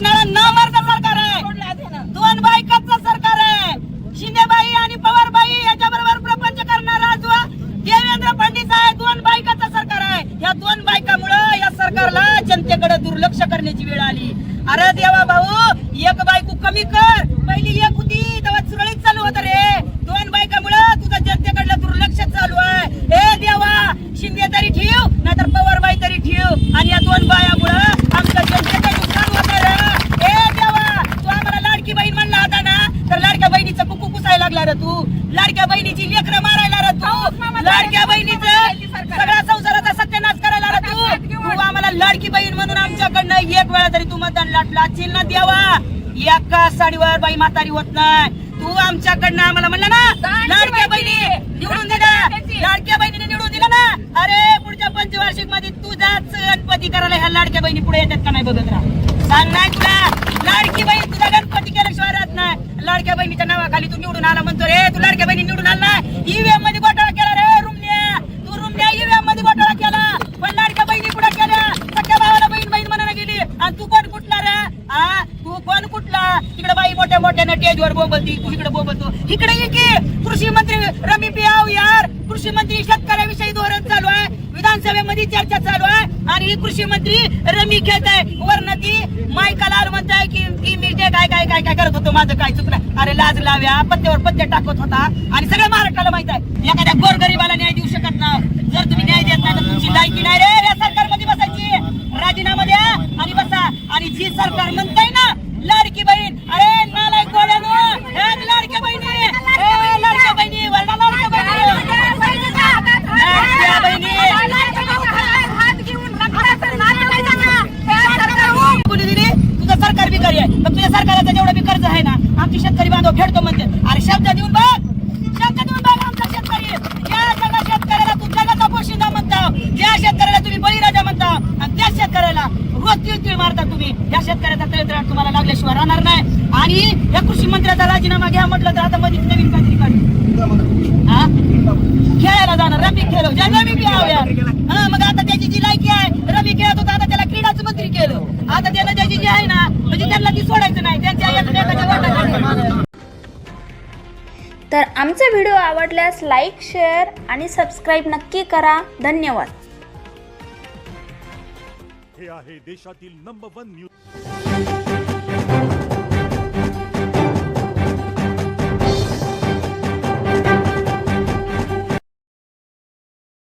घोषणाला न मारता सरकार आहे. दोन बायकांचं सरकार आहे. शिंदेबाई आणि पवारबाई याच्या बरोबर प्रपंच करणारा जो देवेंद्र पंडित आहे दोन बायकांचं सरकार आहे. या दोन बायकामुळं या सरकारला जनतेकडे दुर्लक्ष करण्याची वेळ आली. अरे देवा भाऊ एक बायको कमी कर पहिली एक होती तेव्हा सुरळीत चालू होत रे दोन बायकामुळं तुझं जनतेकडलं दुर्लक्ष चालू आहे हे देवा शिंदे तरी ठेव नाहीतर पवारबाई तरी ठेव आणि या दोन बायामुळं आमचं जनतेचं नुकसान होत रे हे देवा तू आम्हाला लाडकी बहीण म्हणला होता ना तर लाडक्या बहिणीचं कुकू कुसायला लागला रे तू? लाडक्या बहिणीची लेकरं मारायला रे तू? लाडक्या बहिणीचं सगळ्या संसाराचा सत्यानाश करायला रे तू? तू आम्हाला लाडकी बहीण म्हणून आमच्याकडनं एक वेळा तरी तू मतदान लाटलाचील ना देवा एका साडीवर बाई म्हातारी होत नाही. तू आमच्याकडनं आम्हाला म्हणलं ना लाडक्या बहिणी निवडून दिलं लाडक्या बहिणीने निवडून दिलं ना. अरे पुढच्या पंचवार्षिकमध्ये तुझाच गणपती करायला ह्या लाडक्या बहिणी पुढे येतात का नाही बघत राहा. सांग नाही तुला. लाडकी बहीण तुझा गणपती केल्याशिवाय राहत नाही. लाडक्या बहिणीच्या नावाखाली तू निवडून आला म्हणतो रे. तू लाडक्या बहिणी निवडून आला ईव्हीएममध्ये घोटाळा केला रे रुमण्या. तू रुमण्या ईव्हीएममध्ये घोटाळा केला. पण लाडक्या बहिणी पुढे केल्या. सख्या भावाला बहीण बहीण म्हणायला गेली. आणि तू कोण कुठला रे? हा तू कोण कुठला? तिकडे बाई मोठ्या मोठ्या टेजवर बोबलती. तू इकडे बोबलतो. इकडे ये की. कृषी मंत्री रमी पियाव यार. कृषी मंत्री शेतकऱ्याविषयी धोरण चालू आहे. विधानसभेमध्ये चर्चा चालू आहे आणि ही कृषी मंत्री रमी खेळत आहे. वर्ण ती मायकाला म्हणताय की की मी जे काय काय काय काय करत होतो माझं काय चुकलं? अरे लाज लाव्या पत्त्यावर पत्ते टाकत होता आणि सगळ्या महाराष्ट्राला माहीत आहे. एखाद्या गोरगरीबाला न्याय देऊ शकत ना. जर तुम्ही न्याय देत नाही तर तुमची लायकी नाही रे. या सरकारमध्ये बसायची. राजीनामा द्या आणि बसा. आणि जी सरकार म्हणताय ना लाडकी बहीण अरे नालायक गोड्यानो हे लाडक्या बहिणी हे लाडक्या बहिणी वरडा लाडक्या बहिणी लाडक्या बहिणी कोणी दिली तुझं सरकार बिकारी आहे. पण तुझ्या सरकाराचं जेवढं बी कर्ज आहे ना. आमची शेतकरी बांधव फेडतो म्हणते. अरे शब्द देऊन बघ. शब्द देऊन बघ आमचा शेतकरी. या सगळ्या शेतकऱ्याला तू जगाचा पोशिंदा म्हणता. त्या शेतकऱ्याला तुम्ही बळीराजा म्हणता. आणि त्या शेतकऱ्याला रोज तीळ तीळ मारता तुम्ही. या शेतकऱ्याचा तळतळाट तुम्हाला लागल्याशिवाय राहणार नाही. आणि या कृषी मंत्र्याचा राजीनामा घ्या म्हटलं तर आता मध्ये नवीन काहीतरी काढू. खेळायला जाणार. रमी खेळ जन्मी रमी बी आवया हा मग आता त्याची जी लायकी आहे रमी खेळत होता आता त्याला क्रीडाचं मंत्री केलं आता त्याला त्याची जी आहे ना म्हणजे त्यांना ती सोडायचं नाही त्यांच्या एकमेकाच्या वाटा तर आमचा व्हिडिओ आवडल्यास लाईक शेअर आणि सबस्क्राईब नक्की करा. धन्यवाद. हे आहे देशातील नंबर वन न्यूज